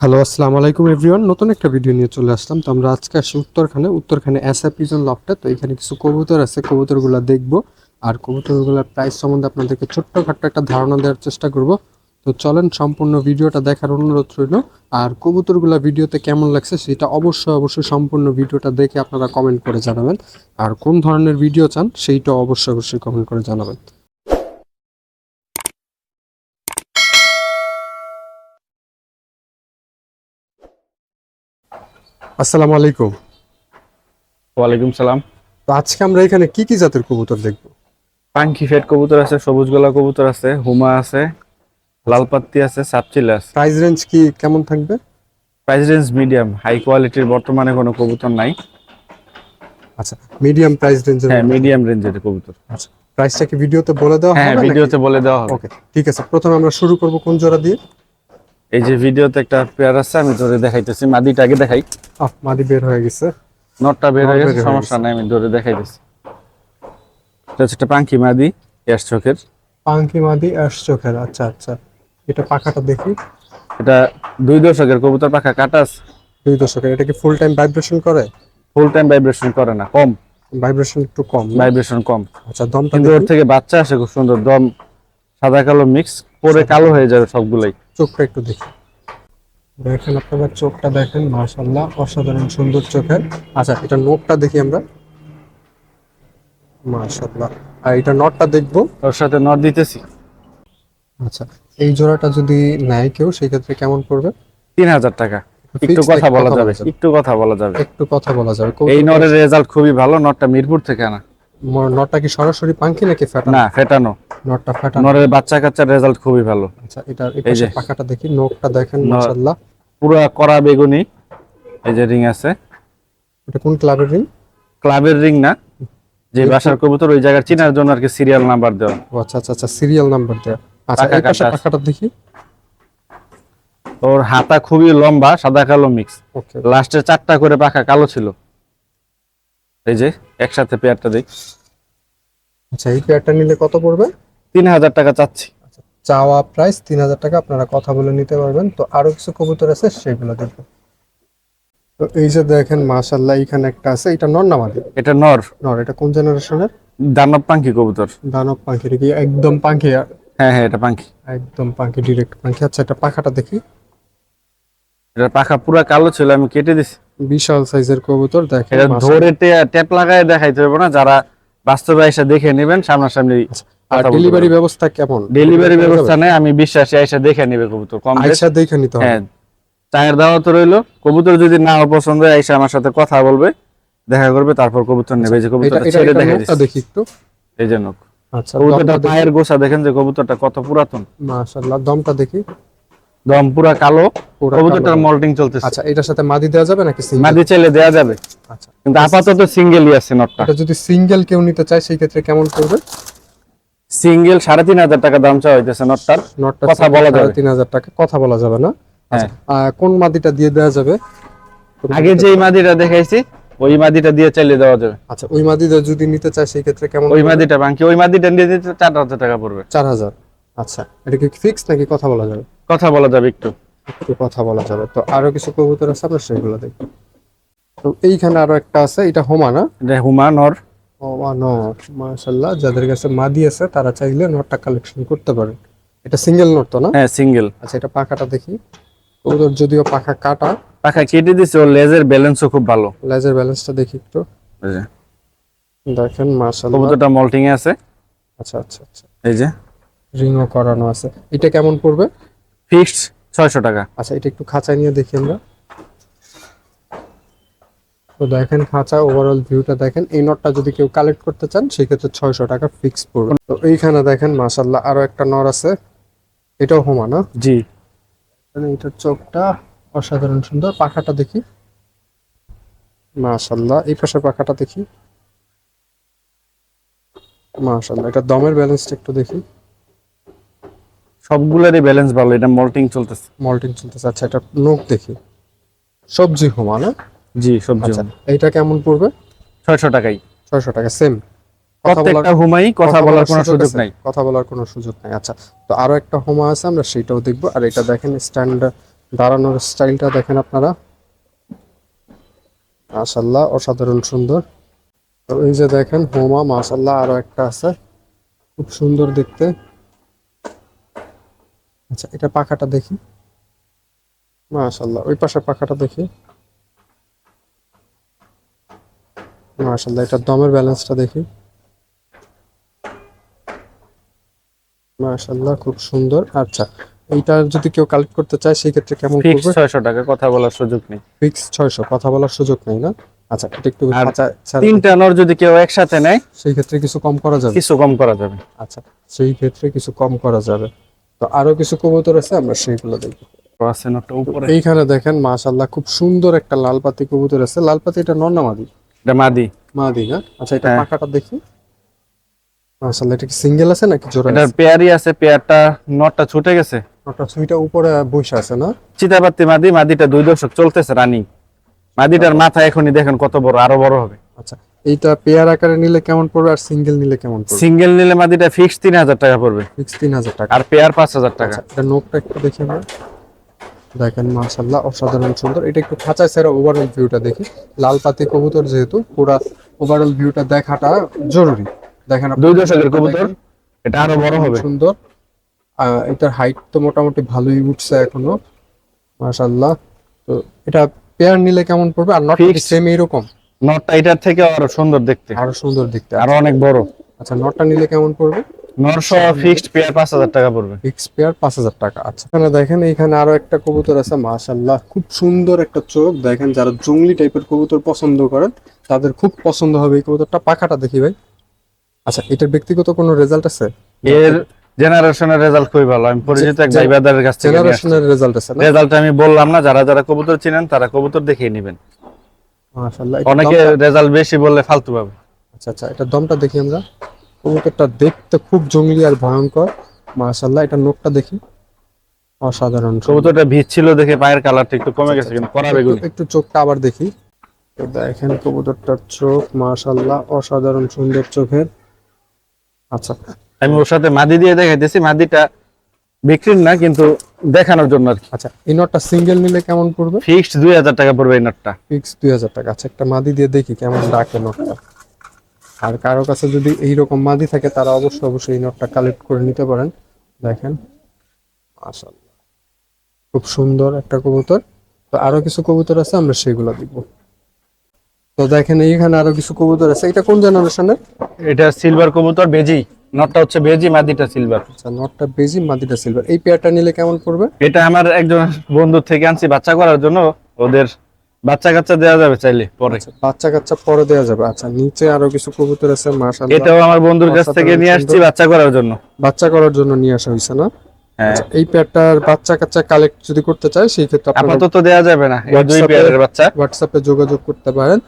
Hello আসসালামু আলাইকুম everyone নতুন একটা ভিডিও নিয়ে চলে আসলাম। তো আমরা আজকে আসছি উত্তরখানে। উত্তরখানে অ্যাসা পিজন লফটে তো এখানে কিছু কবুতর আছে। কবুতরগুলো দেখব। আর কবুতরগুলোর প্রাইস সম্বন্ধে আপনাদেরকে ছোট্টখাট্ট একটা ধারণা দেওয়ার চেষ্টা করব। তো চলেন, সম্পূর্ণ ভিডিওটা দেখার অনুরোধ রইল। আর কবুতরগুলো ভিডিওতে কেমন লাগছে সেটা অবশ্যই অবশ্যই সম্পূর্ণ ভিডিওটা দেখে আপনারা কমেন্ট করে জানাবেন। আর কোন ধরনের ভিডিও চান, সেইটাও অবশ্যই অবশ্যই কমেন্ট করে জানাবেন। আসসালামু আলাইকুম। ওয়ালাইকুম সালাম। তো আজকে আমরা এখানে কি কি জাতের কবুতর দেখব? পাঙ্কি ফেট কবুতর আছে সবুজ গলা কবুতর আছে হুমা আছে লালপাত্তি আছে সাপচিলা আছে। প্রাইস রেঞ্জ কি কেমন থাকবে? প্রাইস রেঞ্জ মিডিয়াম হাই কোয়ালিটির বর্তমানে কোনো কবুতর নাই। আচ্ছা মিডিয়াম প্রাইস রেঞ্জের হ্যাঁ মিডিয়াম রেঞ্জের কবুতর। আচ্ছা প্রাইসটা কি ভিডিওতে বলে দেওয়া হ্যাঁ হবে ভিডিওতে বলে দেওয়া হবে। ওকে ঠিক আছে প্রথমে আমরা শুরু করব কোন জোড়া দিয়ে? এই যে ভিডিওতে একটা পেয়ার আছে আমি ধরে দেখাইতেছি মাদিটা আগে দেখাই। মাদি বের হয়ে গেছে। নটটা বের হয়ে গেছে সমস্যা নাই আমি ধরে দেখাইতেছি। এটা হচ্ছে পাঙ্কি মাদি এস চোখের। পাঙ্কি মাদি অ্যাশ চোখের আচ্ছা আচ্ছা। এটা পাখাটা দেখি। এটা দুই দশকের কবুতর পাখা কাটা আছে। দুই দশকের এটা কি ফুল টাইম ভাইব্রেশন করে? ফুল টাইম ভাইব্রেশন করে না কম। ভাইব্রেশন একটু কম ভাইব্রেশন কম। আচ্ছা দমটা কিন্তু ওর থেকে বাচ্চা আসে খুব সুন্দর দম সাদা কালো মিক্স পরে কালো হয়ে যাবে সবগুলাই। চোখটা একটু দেখি। দেখেন আপনারা চোখটা দেখেন মাশাআল্লাহ অসাধারণ সুন্দর চোখের। আচ্ছা এটা নোটটা দেখি আমরা। মাশাআল্লাহ আর এটা নটটা দেখব? ওর সাথে নট দিতেছি। আচ্ছা এই জোড়াটা যদি নেয় কেউ সেক্ষেত্রে কেমন পড়বে? তিন হাজার টাকা একটু কথা বলা যাবে একটু কথা বলা যাবে। একটু কথা বলা যাবে। এই নরের রেজাল্ট খুবই ভালো নটটা মিরপুর থেকে আনা। নটটা কি সরাসরি পাঙ্কি নাকি ফ্যাটা না ফেটানো। নটটা ফ্যাটা নরের বাচ্চা কাচ্চার রেজাল্ট খুবই ভালো। আচ্ছা এটা এই পাশে পাখাটা দেখি নোকটা দেখেন মাশাআল্লাহ। পুরো কড়া বেগুনি। এই যে রিং আছে। এটা কোন ক্লাবের রিং? ক্লাবের রিং না। যে বাসার কবুতর ওই জায়গার চিনার জন্য আর কি সিরিয়াল নাম্বার দেওয়া। ও আচ্ছা আচ্ছা আচ্ছা সিরিয়াল নাম্বার দেয়া আচ্ছা এই পাশে পাখাটা দেখি। ওর হাতা খুবই লম্বা সাদা কালো মিক্স ওকে। লাস্টে চারটা করে পাখা কালো ছিল। এই যে একসাথে পেয়ারটা দেখ আচ্ছা এই পেয়ারটা নিলে কত পড়বে? তিন হাজার টাকা চাচ্ছি। চাওয়া প্রাইস তিন হাজার টাকা আপনারা কথা বলে নিতে পারবেন। তো আরও কিছু কবুতর আছে সেগুলো দেখব। তো এই যে দেখেন মাশাআল্লাহ এখানে একটা আছে। এটা নর না নামাদি এটা নর। নর এটা কোন জেনারেশনের? দানব পাঙ্কি কবুতর। দানব পাখি কি একদম পাখি হ্যাঁ হ্যাঁ এটা পাঙ্কি একদম পাখি ডিরেক্ট পাখি আচ্ছা এটা পাখাটা দেখি। এটা পাখা পুরা কালো ছিল আমি কেটে দিছি। বিশাল সাইজের কবুতর দেখেন এটা। ধরে ট্যাপ লাগায় দেখাইতে হবে না যারা বাস্তবে এসে দেখে নেবেন সামনাসামনি আর ডেলিভারি ব্যবস্থা কেমন? ডেলিভারি ব্যবস্থা নেই আমি বিশ্বাসী এসে দেখে নেবে কবুতর। কম। আইসা দেখে নিতে হবে। হ্যাঁ। চায়ের দাওয়া তো রইল। কবুতর যদি না পছন্দ হয় এসে আমার সাথে কথা বলবে দেখা করবে তারপর কবুতর নেবে। যে কবুতরটা ছেড়ে দেখা দেখি একটু। এই যে নখ। আচ্ছা কবুতরটা পায়ের গোছা দেখেন যে কবুতরটা কত পুরাতন। মাশাআল্লাহ দমটা দেখি। দম পুরা কালো। কবুতরটার। মল্টিং চলতেছে। আচ্ছা এটার সাথে মাদি দেওয়া যাবে নাকি সিঙ্গেল মাদি চাইলে দেয়া যাবে। আচ্ছা। কিন্তু আপাতত সিঙ্গেলই আছে নটটা এটা যদি সিঙ্গেল কেউ নিতে চায় সেই ক্ষেত্রে কেমন পড়বে সিঙ্গেল সাড়ে তিন হাজার টাকা দাম চাওয়া হইতেছে নটটার। নটটা কথা বলা যাবে। তিন হাজার টাকা কথা বলা যাবে না। হ্যাঁ। আহ, কোন মাদিটা দিয়ে দেওয়া যাবে? আগে যেই মাদিটা দেখাইছি ওই মাদিটা দিয়ে চাইলে দেওয়া যাবে। আচ্ছা ওই মাদিটা যদি নিতে চায় সেই ক্ষেত্রে কেমন ওই মাদিটা বাকি ওই মাদিটা নিয়ে দিতে চার হাজার টাকা পড়বে। চার হাজার। আচ্ছা এটা কি ফিক্স নাকি কথা বলা যাবে? কথা বলা যাবে একটু। একটু কথা বলা যাবে। তো আরও কিছু কবুতর আছে আমরা সেগুলো দেখব তো এইখানে আরও একটা আছে এটা হোমা না? এটা হুমা নর। নট মাশাল্লাহ যাদের কাছে মাদি আছে তারা চাইলে নটটা কালেকশন করতে পারেন এটা সিঙ্গেল নোট তো না? হ্যাঁ সিঙ্গেল আচ্ছা এটা পাখাটা দেখি। কবুতর যদিও পাখা কাটা। পাখা কেটে দিছে ওর লেজের ব্যালেন্সও খুব ভালো। লেজের ব্যালেন্সটা দেখি একটু। দেখেন মাশাল্লাহ কবুতরটা মল্টিং এ আছে। আচ্ছা আচ্ছা আচ্ছা। এই যে। রিংও করানো আছে। এটা কেমন পড়বে? ফিক্সড ছয়শো টাকা। আচ্ছা এটা একটু খাঁচায় নিয়ে দেখি আমরা। তো দেখেন খাঁচা ওভারঅল ভিউটা দেখেন এই নটটা যদি কেউ কালেক্ট করতে চান সেক্ষেত্রে ছয়শো টাকা ফিক্স পড়বে। তো এইখানে দেখেন মাশাল্লাহ আরও একটা নর আছে। এটাও হোমা না জি। মানে এটার চোখটা অসাধারণ সুন্দর পাখাটা দেখি। মাশাল্লাহ এই পাশে পাখাটা দেখি। মাশাল্লাহ এটা দমের ব্যালেন্সটা একটু দেখি। সবগুলোরই ব্যালেন্স ভালো এটা মল্টিং চলতেছে। মল্টিং চলতেছে আচ্ছা এটা নোক দেখি। সবজি হোমা না জি সবজি আচ্ছা এইটা কেমন পড়বে? ছয়শো টাকাই। ছয়শো টাকা সেম কথা বলার প্রত্যেকটা হুমাই কথা বলার কোনো সুযোগ নাই। কথা বলার কোনো সুযোগ নাই। আচ্ছা তো আরও একটা হোমা আছে আমরা সেটাও দেখব। আর এটা দেখেন স্ট্যান্ড দাঁড়ানোর স্টাইলটা দেখেন আপনারা। মাশাল্লাহ অসাধারণ সুন্দর। তো এই যে দেখেন হোমা মাশাল্লাহ আরও একটা আছে। খুব সুন্দর দেখতে। আচ্ছা এটা পাখাটা দেখি। মাশাল্লাহ ওই পাশে পাখাটা দেখি। মাশাল্লাহ এটা দমের ব্যালেন্সটা দেখি। মাশাল্লাহ খুব সুন্দর। আচ্ছা এইটা যদি কেউ কালেক্ট করতে চায় সেই ক্ষেত্রে কেমন করবে ছয়শো টাকা কথা বলার সুযোগ নেই। ফিক্স ছয়শো কথা বলার সুযোগ নেই না? আচ্ছা এটা একটু ছাড়া- তিনটা নর যদি কেউ একসাথে নেয় সেই ক্ষেত্রে কিছু কম করা যাবে? কিছু কম করা যাবে। আচ্ছা সেই ক্ষেত্রে কিছু কম করা যাবে। তো আরও কিছু কবুতর আছে আমরা সেইগুলো দেখব আছে নটটা উপরে। এইখানে দেখেন মাশাল্লাহ খুব সুন্দর একটা লাল পাতি কবুতর আছে। লাল পাতি এটা নর না মাদি? এটা মাদি। মাদি না? আচ্ছা এটা হ্যাঁ। পাখাটা দেখি। মাশাল্লাহ এটা কি সিঙ্গেল আছে নাকি জোড়া আছে? পেয়ারই আছে পেয়ারটা নটটা ছুটে গেছে। ওটা সুইটা উপরে বসে আছে না? চিতাপাতি মাদি মাদিটা দুই দশক চলতেছে রানিং মাদিটার মাথা এখনই দেখেন কত বড় আরও বড় হবে। আচ্ছা এইটা পেয়ার আকারে নিলে কেমন পড়বে আর সিঙ্গেল নিলে কেমন পড়বে? সিঙ্গেল নিলে মাদিটা ফিক্স তিন হাজার টাকা পড়বে। ফিক্স তিন হাজার টাকা। আর পেয়ার পাঁচ হাজার টাকা। আচ্ছা এটা নোকটা একটু দেখি আমরা। দেখেন মাশাল্লাহ অসাধারণ সুন্দর। এটা একটু খাঁচায় সেরা ওভারঅল ভিউটা দেখি। লাল পাতি কবুতর যেহেতু পুরা ওভারঅল ভিউটা দেখাটা জরুরি। দেখেন দুই দশকের কবুতর এটা আরও বড় হবে। সুন্দর। এটার হাইট তো মোটামুটি ভালোই উঠছে এখনও মাশাল্লাহ তো এটা পেয়ার নিলে কেমন পড়বে? Are not. সেম এরকম নটটা এটার থেকে আরও সুন্দর দেখতে। আরও সুন্দর দেখতে আরও অনেক বড়। আচ্ছা নটটা নিলে কেমন পড়বে? ফিক্সড পেয়ার পাঁচ হাজার টাকা পড়বে। ফিক্স পেয়ার পাঁচ হাজার টাকা। আচ্ছা এখানে দেখেন এইখানে আরও একটা কবুতর আছে মাশাল্লাহ খুব সুন্দর একটা চোখ। দেখেন যারা জঙ্গলি টাইপের কবুতর পছন্দ করেন তাদের খুব পছন্দ হবে এই কবুতরটা। পাখাটা দেখি ভাই। আচ্ছা এটার ব্যক্তিগত কোনো রেজাল্ট আছে? এর জেনারেশনের রেজাল্ট খুবই ভালো। আমি পরিচিত এক ভাই ব্রাদারের কাছ থেকে জেনারেশনের রেজাল্ট আছে রেজাল্ট আমি বললাম না যারা যারা কবুতর চিনেন তারা কবুতর দেখেই নেবেন। মাশাল্লাহ অনেকে রেজাল্ট বেশি বললে ফালতু পাবে আচ্ছা আচ্ছা এটা দমটা দেখি আমরা। কবুতরটা দেখতে খুব জঙ্গলি আর ভয়ঙ্কর। মাশাল্লাহ এটা নোকটা দেখি। অসাধারণ। কবুতরটা ভিজ ছিল দেখে পায়ের কালারটা একটু কমে গেছে কিন্তু করাবে একটু- একটু চোখটা আবার দেখি। তো দেখেন কবুতরটার চোখ মাশাল্লাহ অসাধারণ সুন্দর চোখের। আচ্ছা। আমি ওর সাথে মাদি দিয়ে দেখাইতেছি মাদিটা বিক্রির না কিন্তু দেখানোর জন্য আর কি। আচ্ছা এই নটটা সিঙ্গেল নিলে কেমন পড়বে? ফিক্সড দুই হাজার টাকা পড়বে এই নটটা। ফিক্স দুই হাজার টাকা। আচ্ছা একটা মাদি দিয়ে দেখি কেমন ডাকে নটটা। আর কারও কাছে যদি এইরকম মাদি থাকে তারা অবশ্যই অবশ্যই এই নটটা কালেক্ট করে নিতে পারেন। দেখেন মাশাল্লাহ খুব সুন্দর একটা কবুতর। তো আরও কিছু কবুতর আছে আমরা সেগুলো দিব। তো দেখেন এইখানে আরও কিছু কবুতর আছে। এটা কোন জেনারেশনের? এটা সিলভার কবুতর বেজি। নটটা হচ্ছে বেজি মাদিটা সিলভার আচ্ছা নটটা বেজি মাদিটা সিলভার এই পেয়ারটা নিলে কেমন পড়বে? এটা আমার একজন বন্ধু থেকে আনছি বাচ্চা করার জন্য। ওদের বাচ্চা কাচ্চা দেওয়া যাবে চাইলে পরে। আচ্ছা, বাচ্চা কাচ্চা পরে দেওয়া যাবে। আচ্ছা নিচে আরও কিছু কবুতর আছে মাশাআল্লাহ। এটাও আমার বন্ধুর কাছ থেকে নিয়ে আসছি বাচ্চা করার জন্য। বাচ্চা করার জন্য নিয়ে আসা হয়েছে না? হ্যাঁ। আচ্ছা, এই পেয়ারটার বাচ্চা কাচ্চা কালেক্ট যদি করতে চায় সেই ক্ষেত্রে আপাতত দেওয়া যাবে না এই দুই পেয়ারের বাচ্চা। হোয়াটসঅ্যাপে যোগাযোগ করতে পারেন।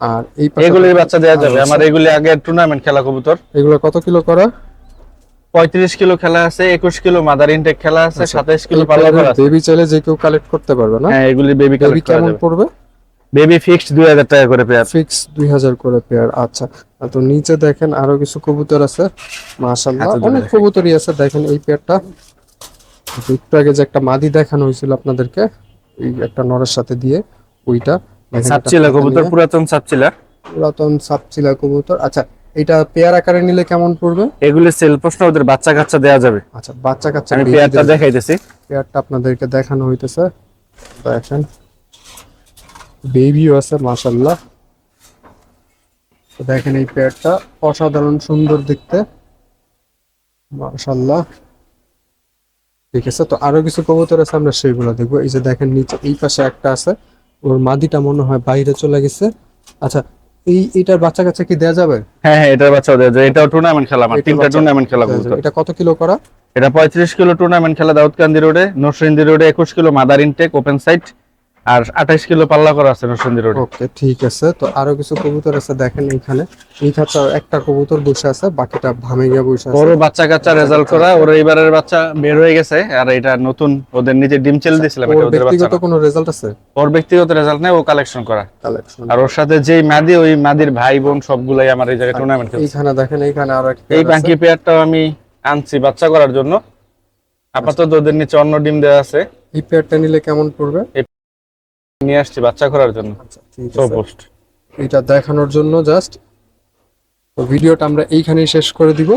আর এই এগুলির বাচ্চা দেওয়া যাবে। আচ্ছা, আমার এগুলি আগে টুর্নামেন্ট খেলা কবুতর। এগুলো কত কিলো করা? পঁয়ত্রিশ কিলো খেলা আছে একুশ কিলো মাদার ইনটেক খেলা আছে সাতাইশ কিলো পাল্লা করা আছে। বেবি চাইলে যে কেউ কালেক্ট করতে পারবে না? হ্যাঁ এগুলি বেবি কালেক্ট কেমন পড়বে? বেবি ফিক্সড দুই হাজার টাকা করে পেয়ার ফিক্স দুই হাজার করে পেয়ার আচ্ছা। তো নিচে দেখেন আরও কিছু কবুতর আছে। মাশাল্লাহ এত অনেক কবুতরই আছে দেখেন এই পেয়ারটা একটু আগে যে একটা মাদি দেখানো হয়েছিল আপনাদেরকে এই একটা নরের সাথে দিয়ে ওইটা। সাপচিলা কবুতর পুরাতন সাপচিলা পুরাতন সাপচিলা কবুতর। আচ্ছা এটা পেয়ার আকারে নিলে কেমন পড়বে? এগুলি সেল প্রশ্ন ওদের বাচ্চা কাচ্চা দেওয়া যাবে। আচ্ছা বাচ্চা কাচ্চা আমি পেয়ারটা দেখাইতেছি। পেয়ারটা আপনাদেরকে দেখানো হইতেছে। দেখেন বেবিও আছে মাশাল্লাহ তো দেখেন এই পেয়ারটা অসাধারণ সুন্দর দেখতে। মাশাল্লাহ ঠিক আছে তো আরও কিছু কবুতর আছে আমরা সেইগুলো দেখব। এই যে দেখেন নিচে এই পাশে একটা আছে। ওর মাদিটা মনে হয় বাইরে চলে গেছে। আচ্ছা এই এটার বাচ্চা কাচ্চা কি দেয়া যাবে? হ্যাঁ হ্যাঁ এটার বাচ্চা দেওয়া যায় এটাও টুর্নামেন্ট খেলা আমার তিনটা টুর্নামেন্ট খেলা দেয়া কবুতর। এটা কত কিলো করা? এটা পঁয়ত্রিশ কিলো টুর্নামেন্ট খেলা দাউদকান্দি রোডে নরসিংদী রোডে একুশ kilo mother intact open site আর আঠাইশ কিলো পাল্লা করা আছে নরসিংদী রোডে। ওকে ঠিক আছে। তো আরও কিছু কবুতর আছে দেখেন এইখানে। এই খাঁচা একটা কবুতর বসে আছে বাকিটা ভামে গিয়ে বসে আছে। বড় বাচ্চা কাচ্চা রেজাল্ট করা ওর এইবারের বাচ্চা বের হয়ে গেছে আর এটা নতুন ওদের নিজে ডিম চেল দিয়েছিলাম এটা ওর ওদের বাচ্চা ব্যক্তিগত কোনো রেজাল্ট আছে? ওর ব্যক্তিগত রেজাল্ট নেই ও কালেকশন করা। কালেকশন আর ওর সাথে যেই মাদি ওই মাদির ভাই বোন সবগুলাই আমার এই জায়গায় টুর্নামেন্ট খেলছে। এইখানে দেখেন এইখানে আরও একটা এই আছে। পেয়ারটাও আমি আনছি বাচ্চা করার জন্য। আপাতত ওদের নিচে অন্য ডিম দেওয়া আছে। এই পেয়ারটা নিলে কেমন পড়বে? নিয়ে আসছি বাচ্চা করার জন্য। আচ্ছা পোস্ট এটা দেখানোর জন্য জাস্ট তো ভিডিওটা আমরা এইখানেই শেষ করে দিব।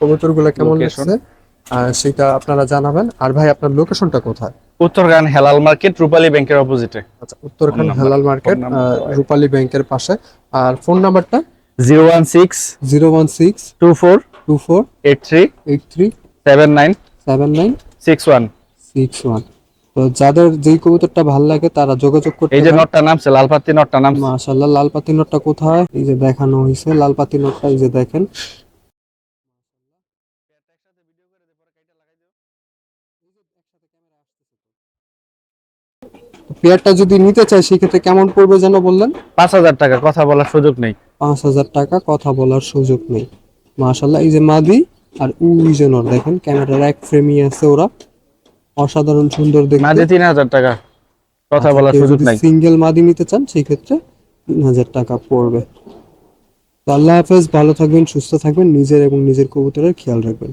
কবুতরগুলো কেমন আর সেটা আপনারা জানাবেন। আর ভাই আপনার লোকেশনটা কোথায়? উত্তরগান হেলাল মার্কেট রূপালী ব্যাংকের অপোজিটে আচ্ছা উত্তরখান হেলাল মার্কেট। রূপালী ব্যাংকের পাশে। আর ফোন নাম্বারটা? Zero one six zero one six two four two four eight three eight three seven nine seven nine six one. Six one. তো যাদের যেই কবুতরটা ভালো লাগে তারা যোগাযোগ করতে এই যে নটটা নামছে লালপাতি নটটা নাম মাশাআল্লাহ লাল পাতি নোটটা কোথায়? এই যে দেখানো হয়েছে লাল পাতি নোটটা এই যে দেখেন। পেয়ারটা যদি নিতে চাই সেক্ষেত্রে কেমন পড়বে যেন বললেন? পাঁচ হাজার টাকা কথা বলার সুযোগ নেই। পাঁচ হাজার টাকা কথা বলার সুযোগ নেই। মাশাল্লাহ এই যে মাদি আর উই যে দেখেন ক্যামেরার এক ফ্রেমই আছে ওরা। অসাধারণ সুন্দর মাঝে দেখতে তিন হাজার টাকা। কথা বলার সুযোগ নাই। সিঙ্গেল মাদি নিতে চান সেই ক্ষেত্রে তিন হাজার টাকা পড়বে। আল্লাহ হাফেজ ভালো থাকবেন সুস্থ থাকবেন নিজের এবং নিজের কবুতরের খেয়াল রাখবেন।